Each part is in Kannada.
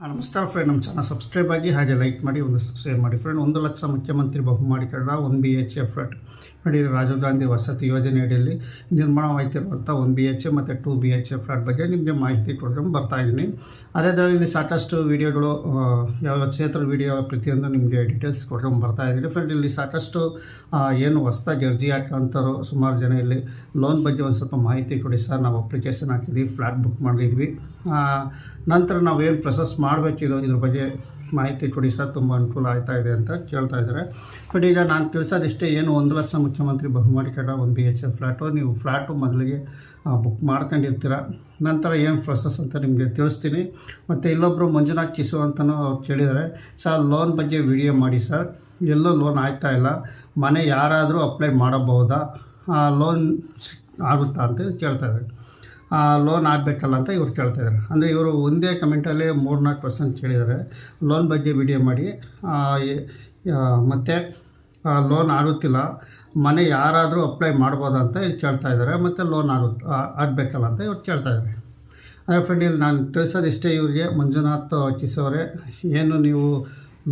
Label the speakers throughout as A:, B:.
A: ನಮಸ್ಕಾರ ಫ್ರೆಂಡ್ ನಮ್ಮ ಚಾನಲ್ ಸಬ್ಸ್ಕ್ರೈಬ್ ಆಗಿ ಹಾಗೆ ಲೈಕ್ ಮಾಡಿ, ಒಂದು ಶೇರ್ ಮಾಡಿ. ಫ್ರೆಂಡ್ ಒಂದು ಲಕ್ಷ ಮುಖ್ಯಮಂತ್ರಿ ಬಹುಮಾಡಿ ಕಡ one B H F flat ನೋಡಿ ರಾಜೀವ್ ಗಾಂಧಿ ವಸತಿ ಯೋಜನೆ ಅಡಿಯಲ್ಲಿ ನಿರ್ಮಾಣವಾಗ್ತಿರುವಂಥ ಒನ್ ಬಿ ಎಚ್ ಎ ಮತ್ತು two B H F flat ಬಗ್ಗೆ ನಿಮಗೆ ಮಾಹಿತಿ ಕೊಡ್ಕೊಂಡು ಬರ್ತಾ ಇದ್ದೀನಿ. ಅದೇ ಸಾಕಷ್ಟು ವೀಡಿಯೋಗಳು ಯಾವ ಕ್ಷೇತ್ರ ವೀಡಿಯೋ ಪ್ರತಿಯೊಂದು ನಿಮಗೆ ಡೀಟೇಲ್ಸ್ ಕೊಡ್ಕೊಂಡು ಬರ್ತಾ ಇದ್ದೀನಿ. ಫ್ರೆಂಡ್ ಇಲ್ಲಿ ಸಾಕಷ್ಟು ಏನು ಹೊಸ್ದಾಗಿ ಅರ್ಜಿ ಹಾಕೋಂಥವ್ರು ಸುಮಾರು ಜನ ಇಲ್ಲಿ ಲೋನ್ ಬಗ್ಗೆ ಒಂದು ಸ್ವಲ್ಪ ಮಾಹಿತಿ ಕೊಡಿ ಸರ್. ನಾವು ಅಪ್ಲಿಕೇಶನ್ ಹಾಕಿದ್ವಿ ಫ್ಲಾಟ್ ಬುಕ್ ಮಾಡಿದ್ವಿ. ನಂತರ ನಾವೇನು ಪ್ರೊಸೆಸ್ ಮಾಡಬೇಕಿದು, ಇದ್ರ ಬಗ್ಗೆ ಮಾಹಿತಿ ಕೊಡಿ ಸರ್, ತುಂಬ ಅನುಕೂಲ ಆಯ್ತಾ ಇದೆ ಅಂತ ಕೇಳ್ತಾ ಇದ್ದಾರೆ. ಬಟ್ ಈಗ ನಾನು ತಿಳಿಸೋದಿಷ್ಟೇ ಏನು, ಒಂದು ಲಕ್ಷ ಮುಖ್ಯಮಂತ್ರಿ ಬಹುಮಾಡಿ ಕಡ ಒಂದು ಬಿ ಎಚ್ ಎಫ್ ಫ್ಲ್ಯಾಟು ನೀವು ಫ್ಲ್ಯಾಟು ಮೊದಲಿಗೆ ಬುಕ್ ಮಾಡ್ಕೊಂಡಿರ್ತೀರ? ನಂತರ ಏನು ಪ್ರೊಸೆಸ್ ಅಂತ ನಿಮಗೆ ತಿಳಿಸ್ತೀನಿ. ಮತ್ತು ಇಲ್ಲೊಬ್ಬರು ಮಂಜುನಾಥ್ ಕಿಸು ಅಂತಲೂ ಅವ್ರು ಕೇಳಿದ್ದಾರೆ. ಸರ್ ಲೋನ್ ಬಗ್ಗೆ ವಿಡಿಯೋ ಮಾಡಿ ಸರ್. ಎಲ್ಲೂ ಲೋನ್ ಆಗ್ತಾ ಇಲ್ಲ. ಮನೆ ಯಾರಾದರೂ ಅಪ್ಲೈ ಮಾಡಬಹುದಾ? ಲೋನ್ ಆಗುತ್ತಾ ಅಂತ ಕೇಳ್ತಾ ಇದ್ದಾರೆ. ಲೋನ್ ಆಗಬೇಕಲ್ಲ ಅಂತ ಇವ್ರು ಕೇಳ್ತಾ ಇದ್ದಾರೆ ಅಂದರೆ ಇವರು ಒಂದೇ ಕಮೆಂಟಲ್ಲಿ ಮೂರು ನಾಲ್ಕು ಪರ್ಸೆಂಟ್ ಕೇಳಿದ್ದಾರೆ ಲೋನ್ ಬಗ್ಗೆ ವಿಡಿಯೋ ಮಾಡಿ. ಮತ್ತು ಲೋನ್ ಆಗುತ್ತಿಲ್ಲ. ಮನೆ ಯಾರಾದರೂ ಅಪ್ಲೈ ಮಾಡ್ಬೋದಾ ಅಂತ ಇಲ್ಲಿ ಕೇಳ್ತಾ ಇದ್ದಾರೆ ಮತ್ತು ಲೋನ್ ಆಗುತ್ತೆ ಆಗಬೇಕಲ್ಲ ಅಂತ ಇವ್ರು ಕೇಳ್ತಾ ಇದ್ದಾರೆ ಅಂದರೆ ಫ್ರೆಂಡ್ ಇಲ್ಲಿ ನಾನು ತಿಳಿಸೋದಿಷ್ಟೇ ಇವರಿಗೆ. ಮಂಜುನಾಥ್ ಕಿಸೋರೆ ಏನು ನೀವು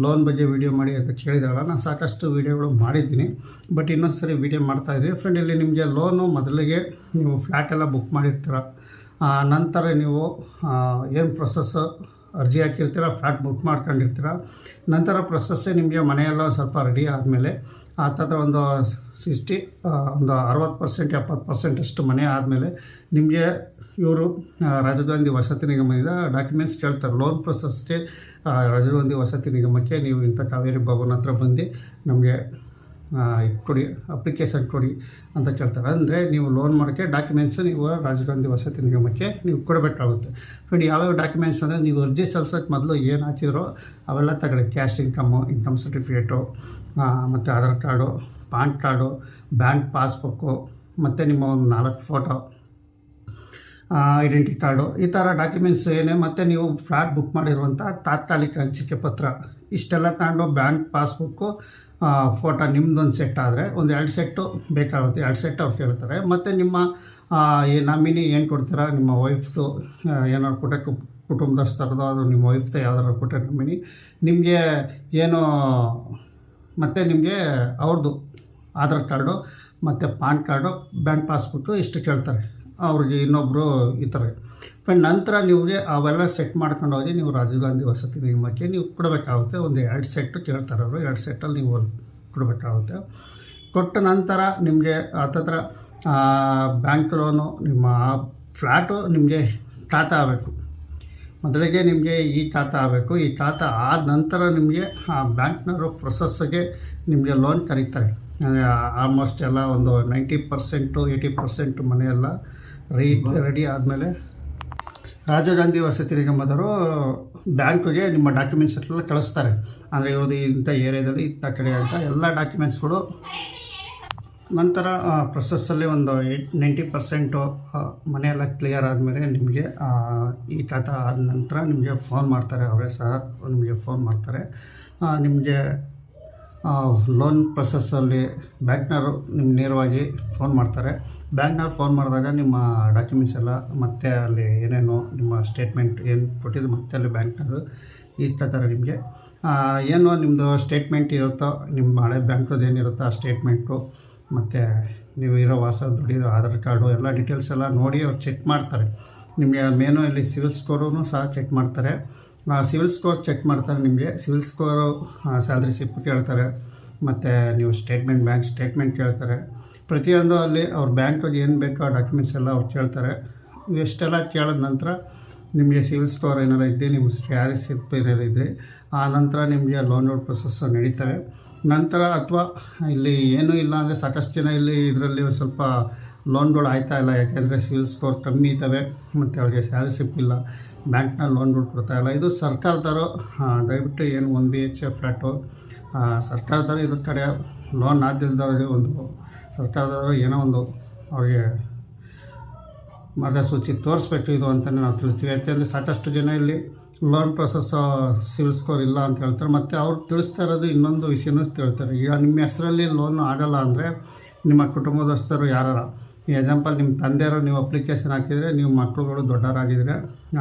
A: ಲೋನ್ ಬಗ್ಗೆ ವೀಡಿಯೋ ಮಾಡಿ ಅಂತ ಕೇಳಿದಾರಲ್ಲ ನಾನು ಸಾಕಷ್ಟು ವೀಡಿಯೋಗಳು ಮಾಡಿದ್ದೀನಿ. ಬಟ್ ಇನ್ನೊಂದು ಸರಿ ವೀಡಿಯೋ ಮಾಡ್ತಾಯಿದ್ದೀನಿ ಫ್ರೆಂಡ್ ಇಲ್ಲಿ ನಿಮಗೆ ಲೋನು ಮೊದಲಿಗೆ ನೀವು ಫ್ಲ್ಯಾಟ್ ಎಲ್ಲ ಬುಕ್ ಮಾಡಿರ್ತೀರ. ಆ, ನಂತರ ನೀವು ಏನು ಪ್ರೊಸೆಸ್ ಅರ್ಜಿ ಹಾಕಿರ್ತೀರ ಫ್ಲ್ಯಾಟ್ ಬುಕ್ ಮಾಡ್ಕೊಂಡಿರ್ತೀರ. ನಂತರ ಪ್ರೊಸೆಸ್ಸೇ ನಿಮಗೆ ಮನೆಯೆಲ್ಲ ಸ್ವಲ್ಪ ರೆಡಿ ಆದಮೇಲೆ ಹತ್ತತ್ರ ಒಂದು ಸಿಕ್ಸ್ಟಿ ಒಂದು ಅರವತ್ತು ಪರ್ಸೆಂಟ್ ಎಪ್ಪತ್ತು ಪರ್ಸೆಂಟ್ ಅಷ್ಟು ಮನೆ ಆದಮೇಲೆ ನಿಮಗೆ ಇವರು ರಾಜೀವ್ ಗಾಂಧಿ ವಸತಿ ನಿಗಮದಿಂದ ಡಾಕ್ಯುಮೆಂಟ್ಸ್ ಕೇಳ್ತಾರೆ. ಲೋನ್ ಪ್ರೊಸೆಸ್ಗೆ ರಾಜೀವ್ ಗಾಂಧಿ ವಸತಿ ನಿಗಮಕ್ಕೆ ನೀವು ಇಂಥ ಕಾವೇರಿ ಭವನ್ ಹತ್ರ ಬಂದು ನಮಗೆ ಕೊಡಿ ಅಪ್ಲಿಕೇಶನ್ ಕೊಡಿ ಅಂತ ಕೇಳ್ತಾರೆ. ಅಂದರೆ ನೀವು ಲೋನ್ ಮಾಡೋಕ್ಕೆ ಡಾಕ್ಯುಮೆಂಟ್ಸ್ ನೀವು ರಾಜೀವ್ ಗಾಂಧಿ ವಸತಿ ನಿಗಮಕ್ಕೆ ನೀವು ಕೊಡಬೇಕಾಗುತ್ತೆ. ಫ್ರೆಂಡ್ ಯಾವ್ಯಾವ ಡಾಕ್ಯುಮೆಂಟ್ಸ್ ಅಂದರೆ ನೀವು ಅರ್ಜಿ ಸಲ್ಸೋಕ್ಕೆ ಮೊದಲು ಏನು ಹಾಕಿದ್ರೋ ಅವೆಲ್ಲ ತಗೊಳ್ಳಿ. ಕ್ಯಾಶ್ ಇನ್ಕಮ್ಮು ಇನ್ಕಮ್ ಸರ್ಟಿಫಿಕೇಟು ಮತ್ತು Aadhaar card, PAN card bank passbook ಮತ್ತು ನಿಮ್ಮ ಒಂದು ನಾಲ್ಕು ಫೋಟೋ ಐಡೆಂಟಿ ಕಾರ್ಡು ಈ ಥರ ಡಾಕ್ಯುಮೆಂಟ್ಸ್ ಏನೇ, ಮತ್ತು ನೀವು ಫ್ಲಾಟ್ ಬುಕ್ ಮಾಡಿರುವಂಥ ತಾತ್ಕಾಲಿಕ ಹಂಚಿಕೆ ಪತ್ರ. ಇಷ್ಟೆಲ್ಲ ತಗೊಂಡು ಬ್ಯಾಂಕ್ ಪಾಸ್ಬುಕ್ಕು ಫೋಟೋ ನಿಮ್ಮದೊಂದು ಸೆಟ್ ಆದರೆ, ಒಂದು ಎರಡು ಸೆಟ್ಟು ಬೇಕಾಗುತ್ತೆ. ಎರಡು ಸೆಟ್ ಅವ್ರು ಕೇಳ್ತಾರೆ. ಮತ್ತು ನಿಮ್ಮ ಈ ನಾಮಿನಿ ಏನು ಕೊಡ್ತೀರಾ? ನಿಮ್ಮ ವೈಫ್ದು ಏನಾದ್ರು ಕೊಟ್ಟೆ ಕುಟುಂಬದಸ್ಥರದ್ದು ಅದು ನಿಮ್ಮ ವೈಫ್ದು ಯಾವ್ದಾರು ಕೊಟ್ಟರೆ ನಾಮಿನಿ. ನಿಮಗೆ ಏನು, ಮತ್ತು ನಿಮಗೆ ಅವ್ರದ್ದು ಆಧಾರ್ ಕಾರ್ಡು, ಮತ್ತು ಪಾನ್ ಕಾರ್ಡು ಬ್ಯಾಂಕ್ ಪಾಸ್ಬುಕ್ಕು ಇಷ್ಟು ಕೇಳ್ತಾರೆ. ಅವ್ರಿಗೆ ಇನ್ನೊಬ್ಬರು ಈ ಥರ ಬಟ್ ನಂತರ ನಿಮಗೆ ಅವೆಲ್ಲ ಸೆಟ್ ಮಾಡ್ಕೊಂಡು ಹೋಗಿ ನೀವು ರಾಜೀವ್ ಗಾಂಧಿ ವಸತಿ ನಿಗಮಕ್ಕೆ ನೀವು ಕೊಡಬೇಕಾಗುತ್ತೆ. ಒಂದು ಎರಡು ಸೆಟ್ಟು ಕೇಳ್ತಾರೆ ಅವರು. ಎರಡು ಸೆಟ್ಟಲ್ಲಿ ನೀವು ಕೊಡಬೇಕಾಗುತ್ತೆ. ಕೊಟ್ಟ ನಂತರ ನಿಮಗೆ ಹತ್ತತ್ರ ಬ್ಯಾಂಕ್ ಲೋನು ನಿಮ್ಮ ಫ್ಲ್ಯಾಟು ನಿಮಗೆ ಖಾತಾ ಆಗಬೇಕು. ಮೊದಲಿಗೆ ನಿಮಗೆ ಈ ಖಾತ ಆಗಬೇಕು. ಈ ಖಾತಾ ಆದ ನಂತರ ನಿಮಗೆ, ಆ, ಬ್ಯಾಂಕ್ನವರು ಪ್ರೊಸೆಸ್ಗೆ ನಿಮಗೆ ಲೋನ್ ಕರೀತಾರೆ. ಆಲ್ಮೋಸ್ಟ್ ಎಲ್ಲ ಒಂದು ನೈಂಟಿ ಪರ್ಸೆಂಟು ಏಯ್ಟಿ ಪರ್ಸೆಂಟ್ ಮನೆಯೆಲ್ಲ ರೈ ರೆಡಿ ಆದಮೇಲೆ ರಾಜೀವ್ ಗಾಂಧಿ ವಸತಿ ನಿಗಮದವರು ಬ್ಯಾಂಕ್ಗೆ ನಿಮ್ಮ ಡಾಕ್ಯುಮೆಂಟ್ಸ್ ಎಲ್ಲ ಕಳಿಸ್ತಾರೆ. ಅಂದರೆ ಇವ್ರದ್ದು ಇಂಥ ಏರಿಯಾದಲ್ಲಿ ಇಂಥ ಕಡೆ ಅಂತ ಎಲ್ಲ ಡಾಕ್ಯುಮೆಂಟ್ಸ್ಗಳು. ನಂತರ ಪ್ರೊಸೆಸ್ಸಲ್ಲಿ ಒಂದು ಏಯ್ಟ್ ನೈಂಟಿ ಪರ್ಸೆಂಟು ಮನೆಯೆಲ್ಲ ಕ್ಲಿಯರ್ ಆದಮೇಲೆ ನಿಮಗೆ ಈ ಖಾತಾ ಆದ ನಂತರ ನಿಮಗೆ ಫೋನ್ ಮಾಡ್ತಾರೆ ಅವರೇ ಸಹ, ನಿಮಗೆ ಫೋನ್ ಮಾಡ್ತಾರೆ. ನಿಮಗೆ ಲೋನ್ ಪ್ರೊಸೆಸ್ಸಲ್ಲಿ ಬ್ಯಾಂಕ್ನವರು ನಿಮ್ಗೆ ನೇರವಾಗಿ ಫೋನ್ ಮಾಡ್ತಾರೆ. ಬ್ಯಾಂಕ್ನವ್ರು ಫೋನ್ ಮಾಡಿದಾಗ ನಿಮ್ಮ ಡಾಕ್ಯುಮೆಂಟ್ಸ್ ಎಲ್ಲ ಮತ್ತೆ ಅಲ್ಲಿ ಏನೇನು ನಿಮ್ಮ ಸ್ಟೇಟ್ಮೆಂಟ್ ಏನು ಕೊಟ್ಟಿದ್ದು ಮತ್ತೆ ಅಲ್ಲಿ ಬ್ಯಾಂಕ್ನವರು ಇಸ್ಕೊತಾರೆ ನಿಮಗೆ. ಏನು ನಿಮ್ಮದು ಸ್ಟೇಟ್ಮೆಂಟ್ ಇರುತ್ತೋ ನಿಮ್ಮ ಹಳೆ ಬ್ಯಾಂಕದ್ದು ಏನಿರುತ್ತೋ ಆ ಸ್ಟೇಟ್ಮೆಂಟು ಮತ್ತು ನೀವು ಇರೋ ವಾಸ ದುಡಿಯೋ ಆಧಾರ್ ಕಾರ್ಡು, ಎಲ್ಲ ಡೀಟೇಲ್ಸ್ ಎಲ್ಲ ನೋಡಿ ಅವ್ರು ಚೆಕ್ ಮಾಡ್ತಾರೆ. ನಿಮಗೆ ಮೇನು ಇಲ್ಲಿ ಸಿವಿಲ್ ಸ್ಕೋರೂ ಸಹ ಚೆಕ್ ಮಾಡ್ತಾರೆ. ಸಿವಿಲ್ ಸ್ಕೋರ್ ಚೆಕ್ ಮಾಡ್ತಾರೆ ನಿಮಗೆ. ಸಿವಿಲ್ ಸ್ಕೋರು ಸ್ಯಾಲ್ರಿ ಸಿಪ್ ಕೇಳ್ತಾರೆ. ಮತ್ತು ನೀವು ಸ್ಟೇಟ್ಮೆಂಟ್, ಬ್ಯಾಂಕ್ ಸ್ಟೇಟ್ಮೆಂಟ್ ಕೇಳ್ತಾರೆ. ಪ್ರತಿಯೊಂದು ಅಲ್ಲಿ ಅವ್ರ ಬ್ಯಾಂಕಲ್ಲಿ ಏನು ಬೇಕೋ ಆ ಡಾಕ್ಯುಮೆಂಟ್ಸ್ ಎಲ್ಲ ಅವ್ರು ಕೇಳ್ತಾರೆ. ಇವೆಷ್ಟೆಲ್ಲ ಕೇಳಿದ ನಂತರ ನಿಮಗೆ ಸಿವಿಲ್ ಸ್ಕೋರ್ ಏನಾರ ಇದ್ದರೆ ನಿಮ್ಮ ಸ್ಯಾಲ್ರಿ ಸಿಪ್ ಏನಾರು ಇದ್ದರೆ ಆ ನಂತರ ನಿಮಗೆ ಲೋನ್ ಪ್ರೊಸೆಸ್ ನಡೀತವೆ ನಂತರ ಅಥವಾ ಇಲ್ಲಿ ಏನೂ ಇಲ್ಲ ಅಂದರೆ ಸಾಕಷ್ಟು ಜನ ಇಲ್ಲಿ ಇದರಲ್ಲಿ ಸ್ವಲ್ಪ ಲೋನ್ಗಳು ಆಯ್ತಾ ಇಲ್ಲ. ಯಾಕೆಂದರೆ ಸಿವಿಲ್ ಸ್ಕೋರ್ ಕಮ್ಮಿ ಇದ್ದಾವೆ, ಮತ್ತು ಅವ್ರಿಗೆ ಸ್ಯಾಲರಿ ಸಿಪ್ ಇಲ್ಲ ಬ್ಯಾಂಕ್ನ ಲೋನ್ಗಳು ಕೊಡ್ತಾ ಇಲ್ಲ. ಇದು ಸರ್ಕಾರದವರು ದಯವಿಟ್ಟು ಏನು one B H A flat ಸರ್ಕಾರದವರು ಇದ್ರ ಕಡೆ ಲೋನ್ ಆದಿಲ್ದವ್ರಿಗೆ ಒಂದು ಸರ್ಕಾರದವರು ಏನೋ ಒಂದು ಅವ್ರಿಗೆ ಮಾರ್ಗಸೂಚಿ ತೋರಿಸ್ಬೇಕು ಇದು ಅಂತಲೇ ನಾವು ತಿಳಿಸ್ತೀವಿ. ಯಾಕೆಂದರೆ ಸಾಕಷ್ಟು ಜನ ಇಲ್ಲಿ ಲೋನ್ ಪ್ರೊಸೆಸ್ ಸಿವಿಲ್ ಸ್ಕೋರ್ ಇಲ್ಲ ಅಂತ ಹೇಳ್ತಾರೆ. ಮತ್ತು ಅವ್ರು ತಿಳಿಸ್ತಾ ಇರೋದು ಇನ್ನೊಂದು ವಿಷಯನೂ ತಿಳ್ತಾರೆ ಈಗ ನಿಮ್ಮ ಹೆಸರಲ್ಲಿ ಲೋನ್ ಆಗಲ್ಲ ಅಂದರೆ ನಿಮ್ಮ ಕುಟುಂಬದಸ್ಥರು ಯಾರು ಎಕ್ಸಾಂಪಲ್ ನಿಮ್ಮ ತಂದೆಯವರು ನೀವು ಅಪ್ಲಿಕೇಶನ್ ಹಾಕಿದರೆ ನೀವು ಮಕ್ಕಳುಗಳು ದೊಡ್ಡವರಾಗಿದ್ದರೆ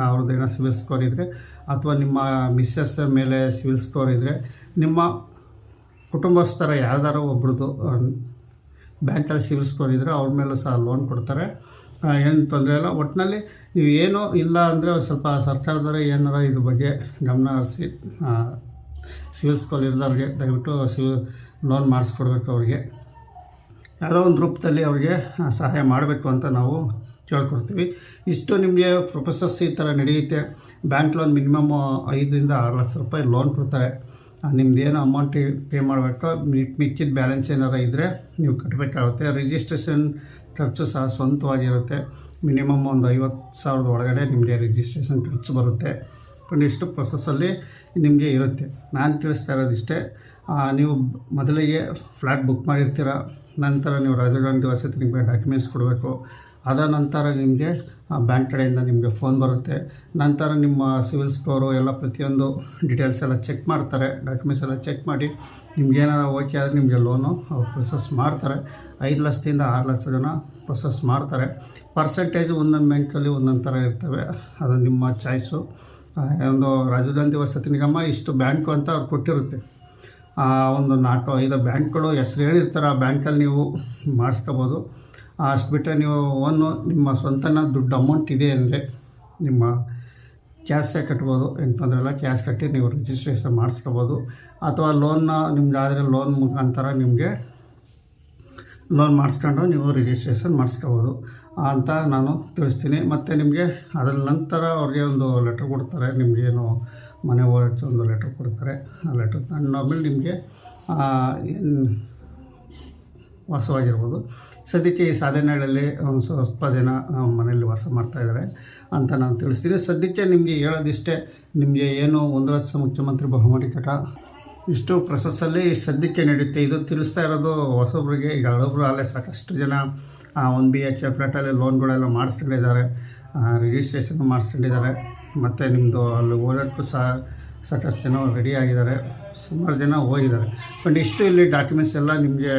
A: ಅವ್ರದ್ದು ಏನೋ ಸಿವಿಲ್ ಸ್ಕೋರ್ ಇದ್ದರೆ ಅಥವಾ ನಿಮ್ಮ ಮಿಸ್ಸಸ್ ಮೇಲೆ ಸಿವಿಲ್ ಸ್ಕೋರ್ ಇದ್ದರೆ ನಿಮ್ಮ ಕುಟುಂಬಸ್ಥರ ಯಾರ್ದಾರು ಒಬ್ರದ್ದು ಬ್ಯಾಂಕಲ್ಲಿ ಸಿವಿಲ್ ಸ್ಕೋರ್ ಇದ್ದರೆ ಅವ್ರ ಮೇಲೂ ಸಹ ಲೋನ್ ಕೊಡ್ತಾರೆ. ಏನು ತೊಂದರೆ ಇಲ್ಲ. ಒಟ್ಟಿನಲ್ಲಿ ನೀವು ಏನೋ ಇಲ್ಲ ಅಂದರೆ ಸ್ವಲ್ಪ ಸರ್ಕಾರದವರೇ ಏನಾರ ಇದ್ರ ಬಗ್ಗೆ ಗಮನ ಹರಿಸಿ ಸಿವಿಲ್ ಸ್ಕೋರ್ ಇರೋದವ್ರಿಗೆ ದಯವಿಟ್ಟು ಸಿವಿಲ್ ಲೋನ್ ಮಾಡಿಸ್ಕೊಡ್ಬೇಕು ಅವ್ರಿಗೆ. ಯಾವುದೋ ಒಂದು ರೂಪದಲ್ಲಿ ಅವರಿಗೆ ಸಹಾಯ ಮಾಡಬೇಕು ಅಂತ ನಾವು ಕೇಳ್ಕೊಡ್ತೀವಿ ಇಷ್ಟು ನಿಮಗೆ ಪ್ರೊಫೆಸರ್ಸ್ ಈ ಥರ ನಡೆಯುತ್ತೆ. ಬ್ಯಾಂಕ್ ಲೋನ್ ಮಿನಿಮಮ್ ಐದರಿಂದ ಆರು ಲಕ್ಷ ರೂಪಾಯಿ ಲೋನ್ ಕೊಡ್ತಾರೆ. ನಿಮ್ದು ಏನು ಅಮೌಂಟ್ ಪೇ ಮಾಡಬೇಕು ಮಿಕ್ಕಿದ ಬ್ಯಾಲೆನ್ಸ್ ಏನಾರು ಇದ್ದರೆ ನೀವು ಕಟ್ಟಬೇಕಾಗುತ್ತೆ ರಿಜಿಸ್ಟ್ರೇಷನ್ ಖರ್ಚು ಸಹ ಸ್ವಂತವಾಗಿರುತ್ತೆ. ಮಿನಿಮಮ್ ಒಂದು ಐವತ್ತು ಸಾವಿರದ ಒಳಗಡೆ ನಿಮಗೆ ರಿಜಿಸ್ಟ್ರೇಷನ್ ಖರ್ಚು ಬರುತ್ತೆ. ಇಷ್ಟು ಪ್ರೊಸೆಸ್ಸಲ್ಲಿ ನಿಮಗೆ ಇರುತ್ತೆ. ನಾನು ತಿಳಿಸ್ತಾ ಇರೋದಿಷ್ಟೇ. ನೀವು ಮೊದಲಿಗೆ ಫ್ಲ್ಯಾಟ್ ಬುಕ್ ಮಾಡಿರ್ತೀರ, ನಂತರ ನೀವು ರಾಜೀವ್ ಗಾಂಧಿ ವಸತಿ ನಿಮಗೆ ಡಾಕ್ಯುಮೆಂಟ್ಸ್ ಕೊಡಬೇಕು. ಅದ ನಂತರ ನಿಮಗೆ ಬ್ಯಾಂಕ್ ಕಡೆಯಿಂದ ನಿಮಗೆ ಫೋನ್ ಬರುತ್ತೆ. ನಂತರ ನಿಮ್ಮ ಸಿವಿಲ್ ಸ್ಕೋರು ಎಲ್ಲ ಪ್ರತಿಯೊಂದು ಡೀಟೇಲ್ಸ್ ಎಲ್ಲ ಚೆಕ್ ಮಾಡ್ತಾರೆ. ಡಾಕ್ಯುಮೆಂಟ್ಸ್ ಎಲ್ಲ ಚೆಕ್ ಮಾಡಿ ನಿಮ್ಗೆ ಏನಾರು ಓಕೆ ಆದರೆ ನಿಮಗೆ ಲೋನು ಅವ್ರು ಪ್ರೊಸೆಸ್ ಮಾಡ್ತಾರೆ. ಐದು ಲಕ್ಷದಿಂದ ಆರು ಲಕ್ಷ ಜನ ಪ್ರೊಸೆಸ್ ಮಾಡ್ತಾರೆ. ಪರ್ಸೆಂಟೇಜ್ ಒಂದೊಂದು ಬ್ಯಾಂಕಲ್ಲಿ ಒಂದೊಂದು ಥರ ಇರ್ತವೆ. ಅದು ನಿಮ್ಮ ಚಾಯ್ಸು. ಒಂದು ರಾಜೀವ್ ಗಾಂಧಿ ವಸತಿ ನಿಗಮ ಇಷ್ಟು ಬ್ಯಾಂಕು ಅಂತ ಅವ್ರು ಕೊಟ್ಟಿರುತ್ತೆ. ಒಂದು ನಾಲ್ಕು ಐದು ಬ್ಯಾಂಕ್ಗಳು ಹೆಸ್ರು ಹೇಳಿರ್ತಾರೆ, ಆ ಬ್ಯಾಂಕಲ್ಲಿ ನೀವು ಮಾಡಿಸ್ಕೋಬೋದು. ಅಷ್ಟು ಬಿಟ್ಟರೆ ನೀವು ಒಂದು ನಿಮ್ಮ ಸ್ವಂತನ ದುಡ್ಡು ಅಮೌಂಟ್ ಇದೆ ಅಂದರೆ ನಿಮ್ಮ ಕ್ಯಾಶೇ ಕಟ್ಬೋದು. ಏನು ತೊಂದರೆ ಕ್ಯಾಶ್ ಕಟ್ಟಿ ನೀವು ರಿಜಿಸ್ಟ್ರೇಷನ್ ಮಾಡಿಸ್ಕೋಬೋದು. ಅಥವಾ ಲೋನ್ನ ನಿಮ್ಗೆ ಆದರೆ ಲೋನ್ ಮುಖಾಂತರ ನಿಮಗೆ ಲೋನ್ ಮಾಡಿಸ್ಕೊಂಡು ನೀವು ರಿಜಿಸ್ಟ್ರೇಷನ್ ಮಾಡಿಸ್ಕೋಬೋದು. ಅಂತ ನಾನು ತಿಳಿಸ್ತೀನಿ. ಮತ್ತು ನಿಮಗೆ ಅದರ ನಂತರ ಅವ್ರಿಗೆ ಒಂದು ಲೆಟ್ರ್ ಕೊಡ್ತಾರೆ. ನಿಮಗೇನು ಮನೆ ಹೋಗೋಕ್ಕೆ ಒಂದು ಲೆಟ್ರ್ ಕೊಡ್ತಾರೆ. ಆ ಲೆಟ್ರ್ ತಗೊಂಡಾದ್ಮೇಲೆ ನಿಮಗೆ ಏನು ವಾಸವಾಗಿರ್ಬೋದು. ಸದ್ಯಕ್ಕೆ ಈ ಸಾಧನೆಗಳಲ್ಲಿ ಒಂದು ಸ್ವಲ್ಪ ಜನ ಮನೆಯಲ್ಲಿ ವಾಸ ಮಾಡ್ತಾಯಿದ್ದಾರೆ ಅಂತ ನಾನು ತಿಳಿಸ್ತೀನಿ. ಸದ್ಯಕ್ಕೆ ನಿಮಗೆ ಹೇಳೋದಿಷ್ಟೇ, ನಿಮಗೆ ಏನು ಒಂದು ಲಕ್ಷ ಮುಖ್ಯಮಂತ್ರಿ ಬಹುಮತಿ ಕಟ ಇಷ್ಟು ಪ್ರೊಸೆಸ್ಸಲ್ಲಿ ಸದ್ಯಕ್ಕೆ ನಡೆಯುತ್ತೆ. ಇದು ತಿಳಿಸ್ತಾ ಇರೋದು ಹೊಸೊಬ್ರಿಗೆ, ಈಗ ಹಳೊಬ್ರು ಅಲ್ಲೇ ಸಾಕಷ್ಟು ಜನ ಒಂದು ಬಿ ಎಚ್ ಎ ಫ್ಲಾಟಲ್ಲಿ ಲೋನ್ಗಳೆಲ್ಲ ಮಾಡಿಸ್ಕೊಂಡಿದ್ದಾರೆ ರಿಜಿಸ್ಟ್ರೇಷನ್ ಮಾಡಿಸ್ಕೊಂಡಿದ್ದಾರೆ. ಮತ್ತು ನಿಮ್ಮದು ಅಲ್ಲಿ ಓದೋಕ್ಕೂ ಸಹ ಸಾಕಷ್ಟು ಜನ ರೆಡಿ ಆಗಿದ್ದಾರೆ. ಸುಮಾರು ಜನ ಹೋಗಿದ್ದಾರೆ. ಬಟ್ ಇಷ್ಟು ಇಲ್ಲಿ ಡಾಕ್ಯುಮೆಂಟ್ಸ್ ಎಲ್ಲ ನಿಮಗೆ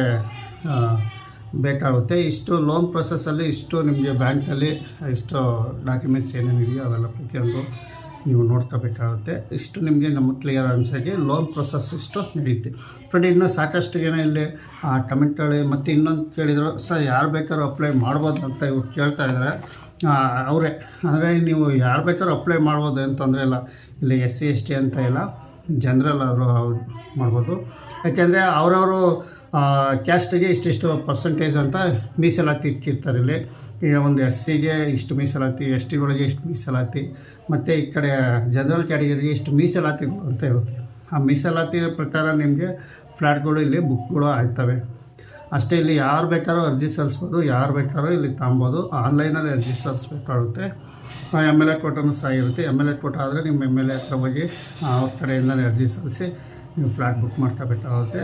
A: ಬೇಕಾಗುತ್ತೆ. ಇಷ್ಟು ಲೋನ್ ಪ್ರೊಸೆಸ್ಸಲ್ಲಿ ಇಷ್ಟು ನಿಮಗೆ ಬ್ಯಾಂಕಲ್ಲಿ ಇಷ್ಟು ಡಾಕ್ಯುಮೆಂಟ್ಸ್ ಏನೇನಿದೆಯೋ ಅವೆಲ್ಲ ಪ್ರತಿಯೊಂದು ನೀವು ನೋಡ್ಕೋಬೇಕಾಗುತ್ತೆ ಇಷ್ಟು ನಿಮಗೆ ನಮ್ಮ ಕ್ಲಿಯರ್ ಅನ್ಸೋಕ್ಕೆ ಲೋನ್ ಪ್ರೊಸೆಸ್ ಇಷ್ಟು ನಡೆಯುತ್ತೆ ಫ್ರೆಂಡ್ ಇನ್ನೂ ಸಾಕಷ್ಟು ಜನ ಇಲ್ಲಿ ಕಮೆಂಟ್ಗಳು ಮತ್ತು ಇನ್ನೊಂದು ಕೇಳಿದರು, ಸರ್, ಯಾರು ಬೇಕಾದ್ರೂ ಅಪ್ಲೈ ಮಾಡ್ಬೋದು ಅಂತ ಇವ್ರು ಕೇಳ್ತಾ ಇದ್ದಾರೆ ಅವರೇ, ಅಂದರೆ ನೀವು ಯಾರು ಬೇಕಾದ್ರೂ ಅಪ್ಲೈ ಮಾಡ್ಬೋದು ಅಂತಂದ್ರೆ ತೊಂದರೆ ಇಲ್ಲ. ಇಲ್ಲಿ ಎಸ್ ಸಿ, ಎಸ್ ಟಿ ಅಂತ ಇಲ್ಲ. ಜನರಲ್ ಅವರು ಮಾಡ್ಬೋದು. ಯಾಕೆಂದರೆ ಅವರವರು ಕ್ಯಾಸ್ಟಿಗೆ ಇಷ್ಟಿಷ್ಟು ಪರ್ಸೆಂಟೇಜ್ ಅಂತ ಮೀಸಲಾತಿ ಇಟ್ಟಿರ್ತಾರೆ ಇಲ್ಲಿ. ಈಗ ಒಂದು ಎಸ್ ಸಿಗೆ ಇಷ್ಟು ಮೀಸಲಾತಿ ಎಸ್ ಟಿಗಳಿಗೆ ಇಷ್ಟು ಮೀಸಲಾತಿ, ಮತ್ತು ಈ ಕಡೆ ಜನರಲ್ ಕ್ಯಾಟಗರಿಗೆ ಇಷ್ಟು ಮೀಸಲಾತಿಗಳು ಅಂತ ಇರುತ್ತೆ ಆ ಮೀಸಲಾತಿ ಪ್ರಕಾರ ನಿಮಗೆ ಫ್ಲ್ಯಾಟ್ಗಳು ಇಲ್ಲಿ ಬುಕ್ಗಳು ಆಗ್ತವೆ. ಅಷ್ಟೇ ಇಲ್ಲಿ ಯಾರು ಬೇಕಾದ್ರೂ ಅರ್ಜಿ ಸಲ್ಲಿಸ್ಬೋದು, ಯಾರು ಬೇಕಾದ್ರೂ ಇಲ್ಲಿ ತಗೊಬೋದು ಆನ್ಲೈನಲ್ಲಿ ಅರ್ಜಿ ಸಲ್ಲಿಸ್ಬೇಕಾಗುತ್ತೆ. ಎಂ ಎಲ್ ಎ ಕೋಟನೂ ಸಹ ಇರುತ್ತೆ. ಎಂ ಎಲ್ ಎ ಕೋಟ ಆದರೆ ನಿಮ್ಮ ಎಂ ಎಲ್ ಎ ಹತ್ರ ಹೋಗಿ ಅವ್ರ ಕಡೆಯಿಂದಲೇ ಅರ್ಜಿ ಸಲ್ಲಿಸಿ ನೀವು ಫ್ಲ್ಯಾಟ್ ಬುಕ್ ಮಾಡ್ಕೋಬೇಕಾಗುತ್ತೆ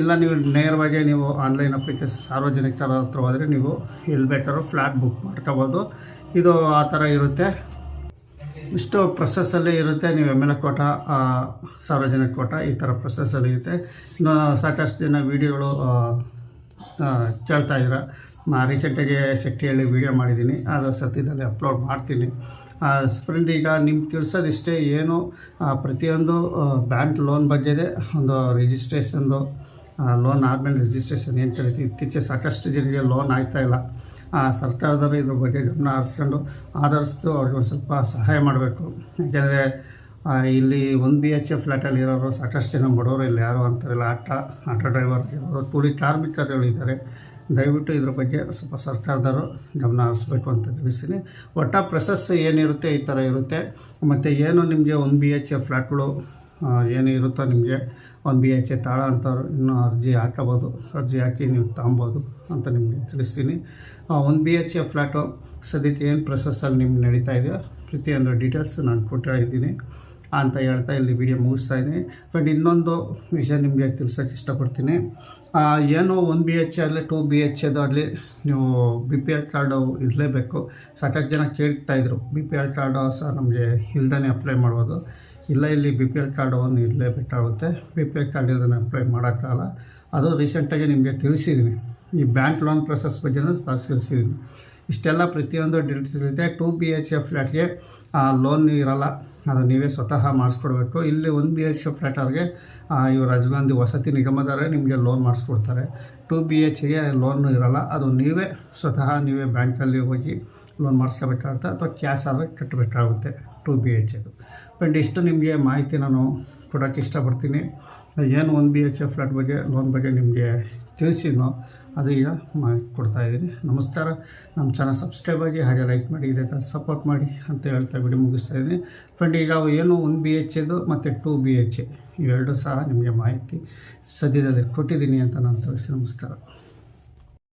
A: ಇಲ್ಲ, ನೀವು ನೇರವಾಗಿ ನೀವು ಆನ್ಲೈನ್ ಅಪ್ಲಿಕೇಶನ್ ಸಾರ್ವಜನಿಕರ ಹತ್ರ ಹೋದರೆ ನೀವು ಎಲ್ಲಿ ಬೇಕಾದ್ರೂ ಫ್ಲ್ಯಾಟ್ ಬುಕ್ ಮಾಡ್ಕೋಬೋದು. ಇದು ಆ ಥರ ಇರುತ್ತೆ. ಇಷ್ಟು ಪ್ರೊಸೆಸ್ಸಲ್ಲಿ ಇರುತ್ತೆ. ನೀವು ಎಂ ಎಲ್ ಎ ಕೋಟ ಸಾರ್ವಜನಿಕ ಕೋಟ ಈ ಥರ ಪ್ರೊಸೆಸ್ಸಲ್ಲಿ ಇರುತ್ತೆ. ಇನ್ನು ಸಾಕಷ್ಟು ಜನ ವೀಡಿಯೋಗಳು ಕೇಳ್ತಾ ಇದ್ದೀರ. ರೀಸೆಂಟಾಗಿ ಶೆಟ್ಟಿಯಲ್ಲಿ ವೀಡಿಯೋ ಮಾಡಿದ್ದೀನಿ. ಅದು ಸತ್ಯದಲ್ಲಿ ಅಪ್ಲೋಡ್ ಮಾಡ್ತೀನಿ. ಫ್ರೆಂಡ್ ಈಗ ನಿಮ್ಗೆ ತಿಳಿಸೋದಿಷ್ಟೇ ಏನು ಪ್ರತಿಯೊಂದು ಬ್ಯಾಂಕ್ ಲೋನ್ ಬಗ್ಗೆ ಒಂದು ರಿಜಿಸ್ಟ್ರೇಷನ್ದು ಲೋನ್ ಆದಮೇಲೆ ರಿಜಿಸ್ಟ್ರೇಷನ್ ಏನು ಕರಿತೀವಿ ಇತ್ತೀಚೆಗೆ ಸಾಕಷ್ಟು ಜನರಿಗೆ ಲೋನ್ ಆಗ್ತಾ ಇಲ್ಲ. ಸರ್ಕಾರದವರು ಇದ್ರ ಬಗ್ಗೆ ಗಮನ ಹರಿಸ್ಕೊಂಡು ಆಧರಿಸ್ತು ಅವ್ರಿಗೆ ಒಂದು ಸ್ವಲ್ಪ ಸಹಾಯ ಮಾಡಬೇಕು. ಯಾಕೆಂದರೆ ಇಲ್ಲಿ ಒಂದು ಬಿ ಎಚ್ ಎಫ್ ಫ್ಲ್ಯಾಟಲ್ಲಿ ಇರೋರು ಸಾಕಷ್ಟು ಜನ ಬಡವರು, ಇಲ್ಲಿ ಯಾರು ಅಂತಾರಲ್ಲ. ಆಟೋ ಆಟೋ ಡ್ರೈವರ್ ಇರೋರು ಕೂಲಿ ಕಾರ್ಮಿಕರುಗಳಿದ್ದಾರೆ ದಯವಿಟ್ಟು ಇದ್ರ ಬಗ್ಗೆ ಸ್ವಲ್ಪ ಸರ್ಕಾರದವರು ಗಮನ ಹರಿಸ್ಬೇಕು ಅಂತ ತಿಳಿಸ್ತೀನಿ. ಒಟ್ಟ ಪ್ರೊಸೆಸ್ ಏನಿರುತ್ತೆ ಈ ಥರ ಇರುತ್ತೆ. ಮತ್ತು ಏನು ನಿಮಗೆ ಒಂದು ಬಿ ಎಚ್ ಎ ಫ್ಲ್ಯಾಟ್ಗಳು ಏನು ಇರುತ್ತೋ ನಿಮಗೆ ಒಂದು ಬಿ ಎಚ್ ಎ ತಾಳ ಅಂತವ್ರು ಇನ್ನೂ ಅರ್ಜಿ ಹಾಕಬೋದು. ಅರ್ಜಿ ಹಾಕಿ ನೀವು ತಗೊಬೋದು ಅಂತ ನಿಮಗೆ ತಿಳಿಸ್ತೀನಿ. ಒಂದು ಬಿ ಎಚ್ ಎ ಫ್ಲ್ಯಾಟು ಸದ್ಯಕ್ಕೆ ಏನು ಪ್ರೊಸೆಸ್ಸಲ್ಲಿ ನಿಮ್ಗೆ ನಡೀತಾ ಇದೆಯೋ, ಪ್ರತಿಯೊಂದು ಡೀಟೇಲ್ಸ್ ನಾನು ಕೊಡ್ತಾ ಇದ್ದೀನಿ. ಅಂತ ಹೇಳ್ತಾ ಇಲ್ಲಿ ವಿಡಿಯೋ ಮುಗಿಸ್ತಾ ಇದ್ದೀನಿ. ಬಟ್ ಇನ್ನೊಂದು ವಿಷಯ ನಿಮಗೆ ತಿಳ್ಸೋಕ್ಕೆ ಇಷ್ಟಪಡ್ತೀನಿ. ಏನೋ ಒಂದು ಬಿ ಎಚ್ ಆಗಲಿ ಟು ಬಿ ಎಚ್ ಆಗಲಿ, ನೀವು ಬಿ ಪಿ ಎಲ್ ಕಾರ್ಡು ಇರಲೇಬೇಕು. ಸಾಕಷ್ಟು ಜನ ಕೇಳ್ತಾಯಿದ್ರು ಬಿ ಪಿ ಎಲ್ ಕಾರ್ಡು ಸಹ ನಮಗೆ ಇಲ್ದೇ ಅಪ್ಲೈ ಮಾಡ್ಬೋದು. ಇಲ್ಲ, ಇಲ್ಲಿ ಬಿ ಪಿ ಎಲ್ ಕಾರ್ಡು ಒಂದು ಇರಲೇಬೇಕಾಗುತ್ತೆ. ಬಿ ಪಿ ಎಲ್ ಕಾರ್ಡ್ ಇಲ್ಲದೇ ಅಪ್ಲೈ ಮಾಡೋಕ್ಕಾಗಲ್ಲ. ಅದು ರೀಸೆಂಟಾಗಿ ನಿಮಗೆ ತಿಳಿಸಿದ್ದೀನಿ ಈ ಬ್ಯಾಂಕ್ ಲೋನ್ ಪ್ರೊಸೆಸ್ ಬಗ್ಗೆನೂ ತಿಳಿಸಿದ್ದೀನಿ ಇಷ್ಟೆಲ್ಲ ಪ್ರತಿಯೊಂದು ಡೀಟೇಲ್ಸ್ ಇದೆ ಟು ಬಿ ಎಚ್ ಎಫ್ ಫ್ಲ್ಯಾಟ್ಗೆ ಲೋನ್ ಇರಲ್ಲ. ಅದು ನೀವೇ ಸ್ವತಃ ಮಾಡಿಸ್ಕೊಡ್ಬೇಕು. ಇಲ್ಲಿ ಒಂದು ಬಿ ಎಚ್ ಎಫ್ ಅವ್ರಿಗೆ ಇವರು ಗಾಂಧಿ ವಸತಿ ನಿಗಮದವರೇ ನಿಮಗೆ ಲೋನ್ ಮಾಡಿಸ್ಕೊಡ್ತಾರೆ. ಟು ಬಿ ಎಚ್ಗೆ ಲೋನ್ ಇರಲ್ಲ. ಅದು ನೀವೇ ಸ್ವತಃ ನೀವೇ ಬ್ಯಾಂಕಲ್ಲಿ ಹೋಗಿ ಲೋನ್ ಮಾಡಿಸ್ಕೋಬೇಕಾಗುತ್ತೆ. ಅಥವಾ ಕ್ಯಾಶ್ ಆದರೆ ಕಟ್ಟಬೇಕಾಗುತ್ತೆ ಟು ಬಿ ಎಚ್ ಫ್ರೆಂಡ್ ಇಷ್ಟು ನಿಮಗೆ ಮಾಹಿತಿ ನಾನು ಕೊಡೋಕ್ಕೆ ಇಷ್ಟಪಡ್ತೀನಿ. ಏನು ಒಂದು ಬಿ ಎಚ್ ಎಫ್ ಫ್ಲ್ಯಾಟ್ ಬಗ್ಗೆ ಲೋನ್ ಬಗ್ಗೆ ನಿಮಗೆ ತಿಳಿಸಿದ್ನೋ ಅದು ಈಗ ಮಾಹಿತಿ ಕೊಡ್ತಾ ಇದ್ದೀನಿ. ನಮಸ್ಕಾರ. ನಮ್ಮ ಚಾನಲ್ ಸಬ್ಸ್ಕ್ರೈಬ್ ಆಗಿ ಹಾಗೆ ಲೈಕ್ ಮಾಡಿ, ಇದೇ ಥರ ಸಪೋರ್ಟ್ ಮಾಡಿ ಅಂತ ಹೇಳ್ತಾ ಬಿಡಿ ಮುಗಿಸ್ತಾ ಇದ್ದೀನಿ. ಫ್ರೆಂಡ್ ಈಗ ಏನು ಒನ್ ಬಿ ಎಚ್ ಇದು ಮತ್ತು ಟೂ ಬಿ ಎಚ್ ಇವೆರಡು ಸಹ ನಿಮಗೆ ಮಾಹಿತಿ ಸದ್ಯದಲ್ಲಿ ಕೊಟ್ಟಿದ್ದೀನಿ ಅಂತ ನಾನು ತಿಳಿಸಿ ನಮಸ್ಕಾರ.